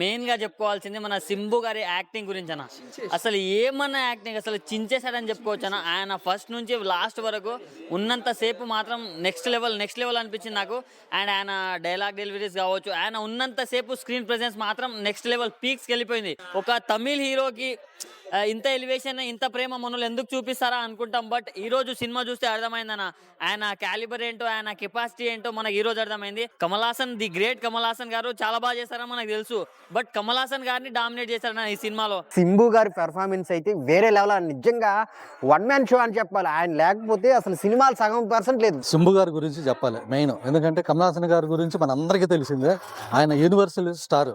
మెయిన్గా చెప్పుకోవాల్సింది మన సింబు గారి యాక్టింగ్ గురించి అన్న అసలు ఏమన్నా యాక్టింగ్ అసలు చించేశాడని చెప్పుకోవచ్చు అన్న ఆయన ఫస్ట్ నుంచి లాస్ట్ వరకు ఉన్నంత సేపు మాత్రం నెక్స్ట్ లెవెల్ నెక్స్ట్ లెవెల్ అనిపించింది నాకు. అండ్ ఆయన డైలాగ్ డెలివరీస్ కావచ్చు ఆయన ఉన్నంత సేపు స్క్రీన్ ప్రెసెన్స్ మాత్రం నెక్స్ట్ లెవెల్ పీక్స్కి వెళ్ళిపోయింది. ఒక తమిళ్ హీరోకి ఇంత ఎలివేషన్ ఇంత ప్రేమ మనలు ఎందుకు చూపిస్తారా అనుకుంటాం. బట్ ఈ రోజు సినిమా చూస్తే అర్థమైందన్న ఆయన క్యాలిబర్ ఏంటో ఆయన కెపాసిటీ ఏంటో మనకి ఈ రోజు అర్థమైంది. కమల్ హాసన్ ది గ్రేట్ కమల్ హాసన్ గారు చాలా బాగా చేస్తారని మనకు తెలుసు. బట్ కమల్ హాసన్ గారిని డామినేట్ చేశారన్న ఈ సినిమాలో. సింబు గారి పెర్ఫార్మెన్స్ అయితే వేరే లెవెల్ నిజంగా వన్ మ్యాన్ షో అని చెప్పాలి. ఆయన లేకపోతే అసలు సినిమాలు సగం పర్సెంట్ లేదు. శంభు గారి గురించి చెప్పాలి. మెయిన్ ఎందుకంటే కమలాసన్ గారి గురించి మన అందరికీ తెలిసిందే. ఆయన యూనివర్సల్ స్టార్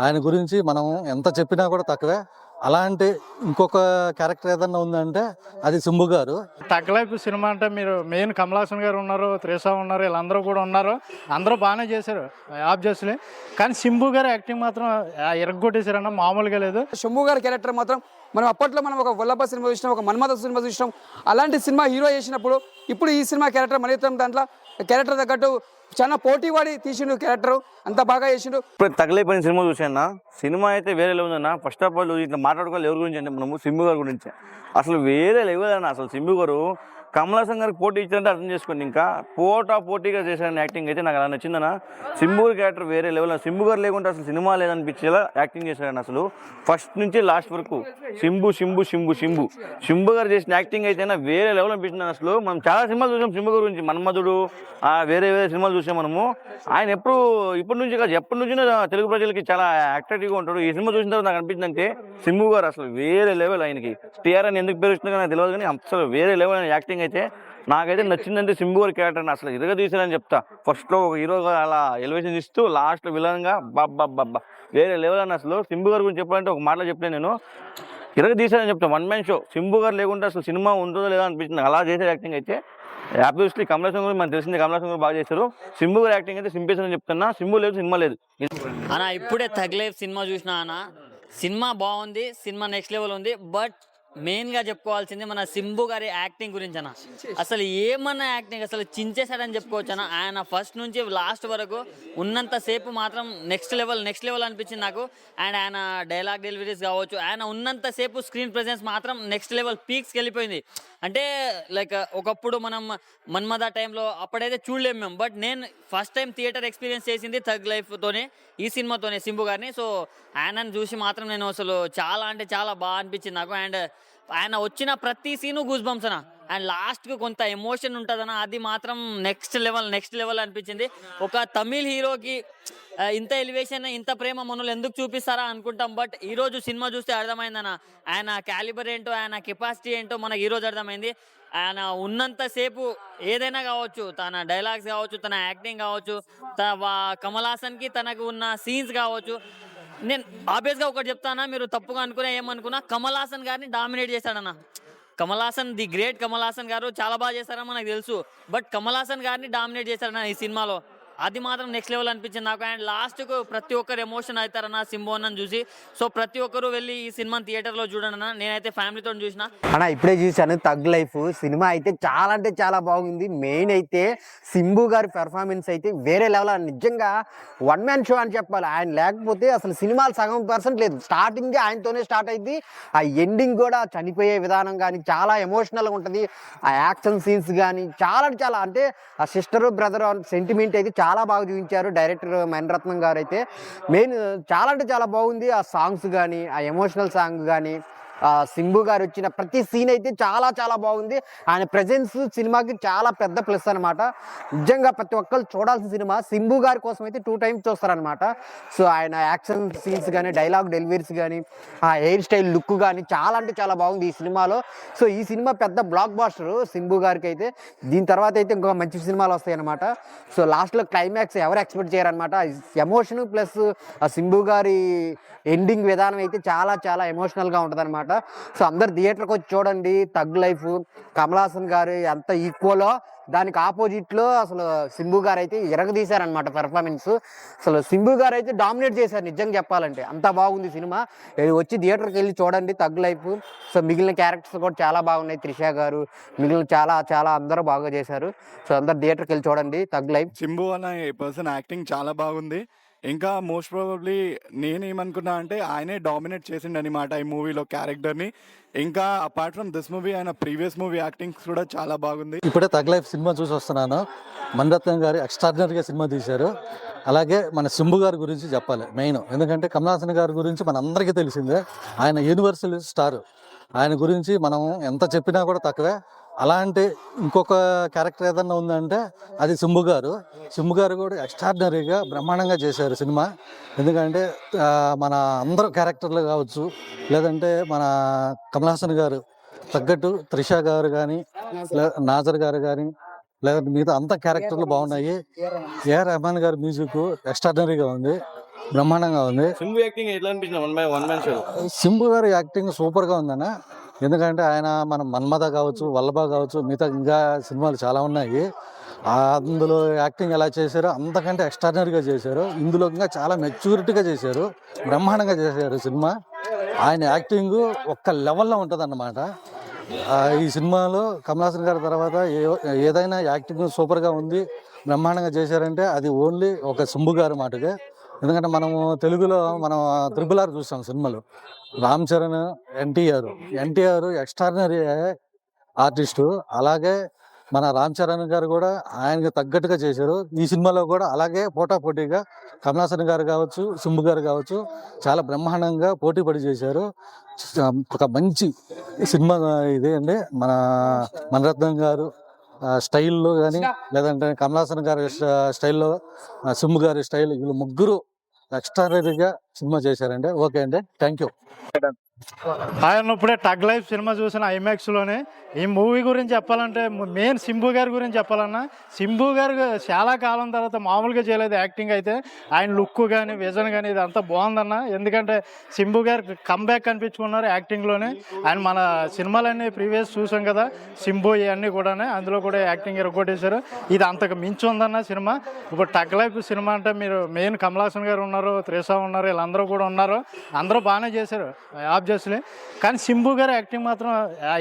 ఆయన గురించి మనం ఎంత చెప్పినా కూడా తక్కువే. అలాంటి ఇంకొక క్యారెక్టర్ ఏదన్నా ఉందంటే అది శంభు గారు. తగ్గలైపు సినిమా అంటే మీరు మెయిన్ కమలాసన్ గారు ఉన్నారు త్రిష ఉన్నారు వీళ్ళందరూ కూడా ఉన్నారు. అందరూ బాగానే చేశారు ఆబ్జెస్లీ కానీ సింబు గారు యాక్టింగ్ మాత్రం ఆ, ఇరగ్గొట్టేశారన్న మామూలుగా లేదు. శంభు గారి క్యారెక్టర్ మాత్రం మనం అప్పట్లో మనం ఒక వల్లభ సినిమా చూసినాం ఒక మన్మథ సినిమా చూసినాం. అలాంటి సినిమా హీరో చేసినప్పుడు ఇప్పుడు ఈ సినిమా క్యారెక్టర్ మణిత్రం దాంట్లో క్యారెక్టర్ తగ్గట్టు చాలా పోటీ పడి తీసిండు క్యారెక్టర్ అంత బాగా చేసిండు. ఇప్పుడు తగలేపని సినిమా చూసాను సినిమా అయితే వేరే లెవెల్ అన్న ఫస్ట్ ఆఫ్ ఆల్ ఇట్లా మాట్లాడుకోవాలి ఎవరి గురించి అంటే మనము సింబు గారి గురించి. అసలు వేరే లెవెల్ అన్న. అసలు సింబు గారు కమల్ హాసన్ గారికి పోటీ ఇచ్చారంటే అర్థం చేసుకోండి. ఇంకా పోటా పోటీగా చేశాను యాక్టింగ్ అయితే నాకు అలా నచ్చిందన్న. సింబూర్ క్యారెక్టర్ వేరే లెవెల్ సింబు గారు లేకుంటే అసలు సినిమా లేదనిపించేలా యాక్టింగ్ చేశాడని అసలు. ఫస్ట్ నుంచి లాస్ట్ వరకు. సింబు సింబు సింబు సింబు. సింబు గారు చేసిన యాక్టింగ్ అయితే వేరే లెవెల్ అనిపించింది అసలు. మనం చాలా సినిమాలు చూసాం సింబు గారి గురించి. మన్మధుడు ఆ వేరే వేరే సినిమాలు చూసాం మనము. ఆయన ఎప్పుడు ఇప్పటి నుంచి కాదు ఎప్పటి నుంచి తెలుగు ప్రజలకి చాలా అట్రాక్టివ్గా ఉంటాడు. ఈ సినిమా చూసిన తర్వాత నాకు అనిపించింది అంటే సింబు గారు అసలు వేరే లెవెల్ ఆయనకి. టీఆర్ అని ఎందుకు పేరు వచ్చిందో నాకు తెలియదు కానీ అసలు వేరే లెవెల్ యాక్టింగ్ అయితే నాకైతే నచ్చిందంటే సింబు గారి క్యారెక్టర్ అసలు ఇరగ తీసారని చెప్తా. ఫస్ట్లో ఒక హీరోగా అలా ఎలివేషన్ ఇస్తూ లాస్ట్లో విలన్గా బాబ్బా బాబ్బా వేరే లెవెల్ అని అసలు సింబు గారి గురించి చెప్పాలంటే ఒక మాటలో చెప్పాను నేను. ఇరగ తీసారని చెప్తా వన్ మ్యాన్ షో సింబు గారు లేకుంటే అసలు సినిమా ఉంటుందో లేదో అనిపించింది. అలా చేసే యాక్టింగ్ అయితే. ఆబ్వియస్లీ కమలాసం గురించి మనకు తెలిసింది కమలాసం గారు బాగా చేశారు. సింబు గారి యాక్టింగ్ అయితే సింపేషన్ అని చెప్తున్నా. సింబు లేదు సినిమా లేదు. అన్న ఇప్పుడే తగిలే సినిమా చూసిన అన్న సినిమా బాగుంది సినిమా నెక్స్ట్ లెవెల్ ఉంది బట్ మెయిన్గా చెప్పుకోవాల్సింది మన సింబు గారి యాక్టింగ్ గురించి అన్న అసలు ఏమన్నా యాక్టింగ్ అసలు చించేశాడని చెప్పుకోవచ్చు అన్న ఆయన ఫస్ట్ నుంచి లాస్ట్ వరకు ఉన్నంత సేపు మాత్రం నెక్స్ట్ లెవెల్ నెక్స్ట్ లెవెల్ అనిపించింది నాకు. అండ్ ఆయన డైలాగ్ డెలివరీస్ కావచ్చు ఆయన ఉన్నంత సేపు స్క్రీన్ ప్రెసెన్స్ మాత్రం నెక్స్ట్ లెవెల్ పీక్స్కి వెళ్ళిపోయింది. అంటే లైక్ ఒకప్పుడు మనం మన్మద టైంలో అప్పుడైతే చూడలేము మేము. బట్ నేను ఫస్ట్ టైం థియేటర్ ఎక్స్పీరియన్స్ చేసింది థగ్ లైఫ్తోనే ఈ సినిమాతోనే సింబు గారిని. సో ఆయనను చూసి మాత్రం నేను అసలు చాలా అంటే చాలా బాగా అనిపించింది నాకు. అండ్ ఆయన వచ్చిన ప్రతి సీను గూస్ బంప్స్ అన్న. అండ్ లాస్ట్కి కొంత ఎమోషన్ ఉంటుందన్న అది మాత్రం నెక్స్ట్ లెవెల్ నెక్స్ట్ లెవెల్ అనిపించింది. ఒక తమిళ్ హీరోకి ఇంత ఎలివేషన్ ఇంత ప్రేమ మనులు ఎందుకు చూపిస్తారా అనుకుంటాం బట్ ఈరోజు సినిమా చూస్తే అర్థమైందన్న. ఆయన క్యాలిబర్ ఏంటో ఆయన కెపాసిటీ ఏంటో మనకి ఈరోజు అర్థమైంది. ఆయన ఉన్నంతసేపు ఏదైనా కావచ్చు తన డైలాగ్స్ కావచ్చు తన యాక్టింగ్ కావచ్చు త- కమల్ హాసన్కి తనకు ఉన్న సీన్స్ కావచ్చు నేను ఆబ్వియస్గా ఒకటి చెప్తానా మీరు తప్పుగా అనుకునే ఏమనుకున్నా కమల్ హాసన్ గారిని డామినేట్ చేశాడన్న. కమల్ హాసన్ ది గ్రేట్ కమల్ హాసన్ గారు చాలా బాగా చేశారని మనకు తెలుసు. బట్ కమల్ హాసన్ గారిని డామినేట్ చేశాడన్నా ఈ సినిమాలో. అది మాత్రం నెక్స్ట్ లెవెల్ అనిపించింది నాకు. అండ్ లాస్ట్కు ప్రతి ఒక్కరు ఎమోషన్ అవుతారన్న సింబోన్ చూసి. సో ప్రతి ఒక్కరు వెళ్ళి ఈ సినిమాని థియేటర్లో చూడండి అన్న. నేనైతే ఫ్యామిలీతో చూసిన. అన్న ఇప్పుడే చూశాను తగ్ లైఫ్ సినిమా అయితే చాలా అంటే చాలా బాగుంది. మెయిన్ అయితే సింబు గారి పెర్ఫార్మెన్స్ అయితే వేరే లెవెల్ నిజంగా వన్ మ్యాన్ షో అని చెప్పాలి. ఆయన లేకపోతే అసలు సినిమాలు సగం పర్సెంట్ లేదు. స్టార్టింగ్ ఆయనతోనే స్టార్ట్ అయింది ఆ ఎండింగ్ కూడా చనిపోయే విధానం కానీ చాలా ఎమోషనల్గా ఉంటుంది. ఆ యాక్షన్ సీన్స్ కానీ చాలా అంటే చాలా అంటే ఆ సిస్టర్ బ్రదర్ సెంటిమెంట్ అయితే చాలా చాలా బాగా చూపించారు. డైరెక్టర్ మణిరత్నం గారు అయితే మెయిన్ చాలా అంటే చాలా బాగుంది. ఆ సాంగ్స్ కానీ ఆ ఎమోషనల్ సాంగ్ కానీ సింబు గారు వచ్చిన ప్రతి సీన్ అయితే చాలా చాలా బాగుంది. ఆయన ప్రజెన్స్ సినిమాకి చాలా పెద్ద ప్లస్ అన్నమాట. నిజంగా ప్రతి ఒక్కరు చూడాల్సిన సినిమా సింబు గారి కోసం అయితే టూ టైమ్స్ చూస్తారనమాట సో ఆయన యాక్షన్ సీన్స్ కానీ డైలాగ్ డెలివరీస్ కానీ ఆ హెయిర్ స్టైల్ లుక్ కానీ చాలా అంటే చాలా బాగుంది ఈ సినిమాలో. సో ఈ సినిమా పెద్ద బ్లాక్ బాస్టర్ సింబు గారికి అయితే. దీని తర్వాత అయితే ఇంకో మంచి సినిమాలు వస్తాయన్నమాట. సో లాస్ట్లో క్లైమాక్స్ ఎవరు ఎక్స్పెక్ట్ చేయరనమాట ఎమోషన్ ప్లస్ ఆ సింబు గారి ఎండింగ్ విధానం అయితే చాలా చాలా ఎమోషనల్గా ఉంటుంది అనమాట సో అందరు థియేటర్కి వచ్చి చూడండి. తగ్ లైఫ్ కమలాసన్ గారు ఎంత ఈక్వలో దానికి ఆపోజిట్లో అసలు సింబు గారు అయితే ఇరగదీశారనమాట పెర్ఫార్మెన్స్ అసలు సింబు గారు అయితే డామినేట్ చేశారు నిజంగా చెప్పాలంటే. అంత బాగుంది సినిమా. వచ్చి థియేటర్కి వెళ్ళి చూడండి తగ్ లైఫ్. సో మిగిలిన క్యారెక్టర్స్ కూడా చాలా బాగున్నాయి. త్రిష గారు మిగిలిన చాలా చాలా అందరూ బాగా చేశారు. సో అందరు థియేటర్కి వెళ్ళి చూడండి తగ్ లైఫ్. సింబు అన్న పర్సన్ యాక్టింగ్ చాలా బాగుంది. ఇంకా మోస్ట్ ప్రాబబ్లీ నేనేమనుకున్నా అంటే ఆయనే డామినేట్ చేసిండు అనమాట ఈ మూవీలో క్యారెక్టర్ని ఇంకా అపార్ట్ ఫ్రమ్ దిస్ మూవీ ఆయన ప్రీవియస్ మూవీ యాక్టింగ్స్ కూడా చాలా బాగుంది. ఇప్పుడే తగ్ లైఫ్ సినిమా చూసి వస్తున్నాను. మణిరత్నం గారు ఎక్స్ట్రాడినరీగా సినిమా తీశారు. అలాగే మన సింబు గారి గురించి చెప్పాలి మెయిన్. ఎందుకంటే కమలాసన్ గారి గురించి మన అందరికీ తెలిసిందే. ఆయన యూనివర్సల్ స్టార్ ఆయన గురించి మనం ఎంత చెప్పినా కూడా తక్కువే. అలాంటి ఇంకొక క్యారెక్టర్ ఏదన్నా ఉందంటే అది సింబు గారు. సింబు గారు కూడా ఎక్స్ట్రాడినరీగా బ్రహ్మాండంగా చేశారు సినిమా. ఎందుకంటే మన అందరూ క్యారెక్టర్లు కావచ్చు లేదంటే మన కమలాసన్ గారు తగ్గట్టు త్రిష గారు కానీ నాజర్ గారు కానీ లేదంటే మిగతా అంత క్యారెక్టర్లు బాగున్నాయి. ఏఆర్ రెహమాన్ గారి మ్యూజిక్ ఎక్స్ట్రాడినరీగా ఉంది బ్రహ్మాండంగా ఉంది. సింబు యాక్టింగ్ ఎట్లా అనిపించింది? One by one man show. Simbu గారి యాక్టింగ్ సూపర్గా ఉందన్న. ఎందుకంటే ఆయన మన మన్మథ కావచ్చు వల్లభ కావచ్చు మిగతా ఇంకా సినిమాలు చాలా ఉన్నాయి. అందులో యాక్టింగ్ ఎలా చేశారో అంతకంటే ఎక్స్ట్రాడినరీగా చేశారు. ఇందులో ఇంకా చాలా మెచ్యూరిటీగా చేశారు. బ్రహ్మాండంగా చేశారు సినిమా. ఆయన యాక్టింగ్ ఒక్క లెవెల్లో ఉంటుంది ఈ సినిమాలో కమలాసన్ గారి తర్వాత ఏ ఏదైనా యాక్టింగ్ సూపర్గా ఉంది బ్రహ్మాండంగా చేశారంటే అది ఓన్లీ ఒక సింబు గారి మాటగా ఎందుకంటే మనము తెలుగులో మనం త్రిపుల్ ఆర్ చూస్తాం సినిమాలు. Ram Charan NTR. NTR extraordinary artist. అలాగే మన రామ్ చరణ్ గారు కూడా ఆయనకు తగ్గట్టుగా చేశారు. ఈ సినిమాలో కూడా అలాగే పోటా పోటీగా కమలాసన్ గారు కావచ్చు సింబు గారు కావచ్చు చాలా బ్రహ్మాండంగా పోటీ పడి చేశారు. ఒక మంచి సినిమా ఇదే అండి. మన మణరత్నం గారు స్టైల్లో కానీ లేదంటే కమలాసన్ గారి స్ట- స్టైల్లో సింబు గారి స్టైల్ వీళ్ళు ముగ్గురు ఎక్స్ట్రాడనరీగా సినిమా చేశారండి ఓకే అండి. Thank you. ఆయన ఇప్పుడే టగ్ లైఫ్ సినిమా చూసిన ఐమాక్స్లోనే ఈ మూవీ గురించి చెప్పాలంటే మెయిన్ సింబు గారి గురించి చెప్పాలన్నా సింబు గారు చాలా కాలం తర్వాత మామూలుగా చేయలేదు యాక్టింగ్ అయితే. ఆయన లుక్ కానీ విజన్ కానీ ఇదంతా బాగుందన్న. ఎందుకంటే సింబు గారు కంబ్యాక్ కనిపించుకున్నారు యాక్టింగ్లోనే ఆయన మన సినిమాలన్నీ ప్రీవియస్ చూసాం కదా సింబు ఇవన్నీ కూడానే అందులో కూడా యాక్టింగ్ ఇరగొట్టేశారు ఇది అంతకు మించి ఉందన్న సినిమా. ఇప్పుడు టగ్ లైఫ్ సినిమా అంటే మీరు మెయిన్ కమలాసన్ గారు ఉన్నారు త్రిష ఉన్నారు ఇలా అందరూ కూడా ఉన్నారు. అందరూ బాగానే చేశారు ఆబ్వియస్లీ కానీ సింబు గారు యాక్టింగ్ మాత్రం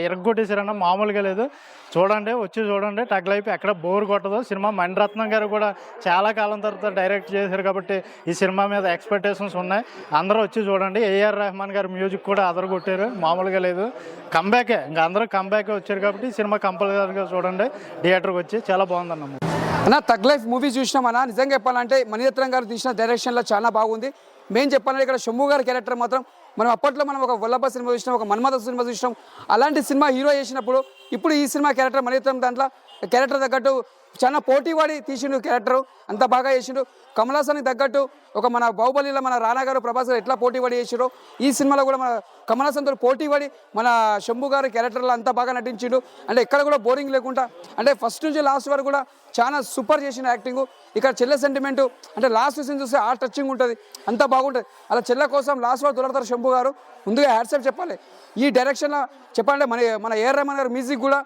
ఎరగొట్టేశారన్న మామూలుగా లేదు. చూడండి వచ్చి చూడండి టగ్ లైఫ్ ఎక్కడ బోర్ కొట్టదు సినిమా. మణిరత్నం గారు కూడా చాలా కాలం తర్వాత డైరెక్ట్ చేశారు కాబట్టి ఈ సినిమా మీద ఎక్స్పెక్టేషన్స్ ఉన్నాయి. అందరూ వచ్చి చూడండి. ఏఆర్ రెహమాన్ గారు మ్యూజిక్ కూడా అదరగొట్టారు మామూలుగా లేదు. కంబ్యాకే ఇంకా అందరూ కంబ్యాకే వచ్చారు కాబట్టి ఈ సినిమా కంపల్సరీగా చూడండి. థియేటర్కి వచ్చి చాలా బాగుందన్న అన్న తగ్ లైఫ్ మూవీ చూసినామన్నా నిజంగా చెప్పాలంటే మణిరత్నం గారు తీసిన డైరెక్షన్లో చాలా బాగుంది. మేము చెప్పాలంటే ఇక్కడ శంభు గారి క్యారెక్టర్ మాత్రం మనం అప్పట్లో మనం ఒక వల్లభ సినిమా చూసినాం ఒక మన్మథ సినిమా చూసినాం. అలాంటి సినిమా హీరో చేసినప్పుడు ఇప్పుడు ఈ సినిమా క్యారెక్టర్ మరీ దాంట్లో క్యారెక్టర్ తగ్గట్టు చాలా పోటీవాడి తీసిండు క్యారెక్టర్ అంత బాగా చేసిండు. కమలాసన్కి తగ్గట్టు ఒక మన బాహుబలిలో మన రానా గారు ప్రభాస్ గారు ఎట్లా పోటీవాడి చేసిండ్రు ఈ సినిమాలో కూడా మన కమలాసన్తో పోటీవాడి మన శంభు గారు క్యారెక్టర్లో అంత బాగా నటించిండు. అంటే ఎక్కడ కూడా బోరింగ్ లేకుండా అంటే ఫస్ట్ నుంచి లాస్ట్ వరకు కూడా చాలా సూపర్ చేసిన యాక్టింగ్ ఇక్కడ చెల్లె సెంటిమెంట్ అంటే లాస్ట్ సీన్ చూస్తే ఆ టచింగ్ ఉంటుంది అంత బాగుంటుంది. అలా చెల్లె కోసం లాస్ట్ వరకు దొరకతారు శంభు గారు ముందుగా హ్యాట్సప్ చెప్పాలి. ఈ డైరెక్షన్లో చెప్పాలంటే మన మన ఏఆర్ రెహమాన్ గారు మ్యూజిక్ కూడా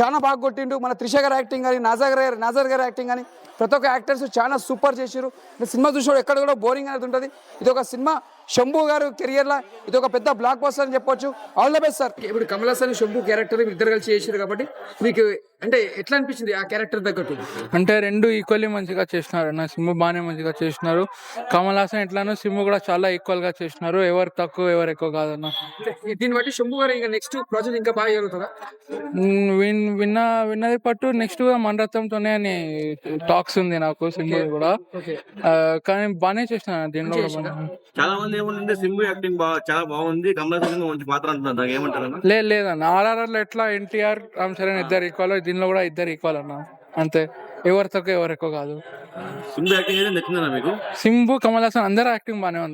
చాలా బాగా కొట్టిండు. మన త్రిష గారు యాక్టింగ్ కానీ నాజర్ గారు నాజర్ గారి యాక్టింగ్ కానీ ప్రతి ఒక్క యాక్టర్స్ చాలా సూపర్ చేసారు సినిమా చూసినప్పుడు ఎక్కడ కూడా బోరింగ్ అనేది ఉంటుంది. ఇది ఒక సినిమా శంభు గారు కెరియర్లో ఇది ఒక పెద్ద బ్లాక్ బస్టర్ అని చెప్పొచ్చు. ఆల్ ద బెస్ట్ సార్ ఇప్పుడు కమల్ హాసన్ శంభు క్యారెక్టర్ ఇద్దరు కలిసి చేశారు కాబట్టి మీకు అంటే ఎట్లా అనిపించింది ఆ క్యారెక్టర్ తగ్గట్టు? అంటే రెండు ఈక్వల్లీ మంచిగా చేసినారు నా సిమ్ము బాగానే మంచిగా చేసినారు. కమల్ హాసన్ ఎట్లానో సిమ్ము కూడా చాలా ఈక్వల్గా చేసినారు. ఎవరు తక్కువ ఎవరు ఎక్కువ కాదన్న. దీన్ని బట్టి శంభు గారు ఇంకా నెక్స్ట్ ప్రాజెక్ట్ ఇంకా బాగా జరుగుతుందా? విన్ విన్న విన్నది పట్టు నెక్స్ట్ మన్రత్నంతోనే అని టాక్స్ ఉంది నాకు సిమ్ము కూడా. కానీ బాగానే చేసిన దీనిలో. చాలా మంది సింబు యాక్టింగ్ బాగా చాలా బాగుంది. మంచి పాత్ర అంటున్నారు దానికి ఏమంటారు లేదు లేదన్న ఆర్ఆర్ఆర్లో ఎట్లా ఎన్టీఆర్ రామ్ చరణ్ ఇద్దరు ఈక్వల్ దీనిలో కూడా ఇద్దరు ఈక్వల్ అన్న. అంతే. ఎవరు తక్కువ ఎవరు ఎక్కువ కాదు సింబు యాక్టింగ్ అయితే నచ్చిందన్నా మీకు? సింబు కమల్ హాసన్ అందరూ యాక్టింగ్ బాగానే ఉంది